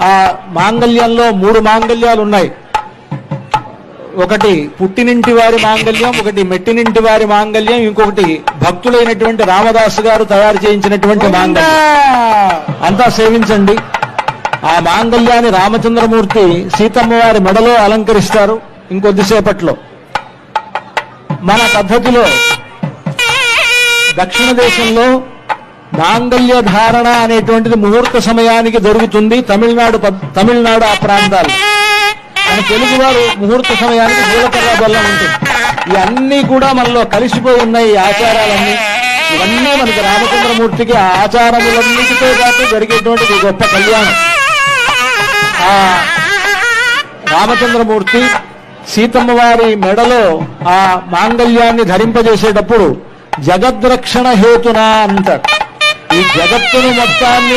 ఆ మాంగళ్యంలో మూడు మాంగళ్యాలు ఉన్నాయి ఒకటి పుట్టినింటి వారి మాంగళ్యం ఒకటి మెట్టినింటి వారి మాంగళ్యం ఇంకొకటి భక్తులైనటువంటి రామదాసు గారు తయారు చేయించినటువంటి మాంగళ్యం. అంతా సేవించండి. ఆ మాంగళ్యాన్ని రామచంద్రమూర్తి సీతమ్మ వారి మెడలో అలంకరిస్తారు ఇంకొద్దిసేపట్లో. మన పద్ధతిలో దక్షిణ దేశంలో మాంగళ్య ధారణ అనేటువంటిది ముహూర్త సమయానికి జరుగుతుంది. తమిళనాడు తమిళనాడు ఆ ప్రాంతాలు. మన తెలుగువారు ముహూర్త సమయానికి జీలకర్ర బెల్లం ఉంటుంది. ఇవన్నీ కూడా మనలో కలిసిపోయి ఉన్నాయి ఈ ఆచారాలన్నీ. ఇవన్నీ మనకి రామచంద్రమూర్తికి ఆ ఆచారములన్నిటితో పాటు జరిగేటువంటి గొప్ప కళ్యాణం. ఆ రామచంద్రమూర్తి సీతమ్మ వారి మెడలో ఆ మాంగళ్యాన్ని ధరింపజేసేటప్పుడు జగద్రక్షణ హేతున అంటారు. ఈ జగత్తును మొత్తాన్ని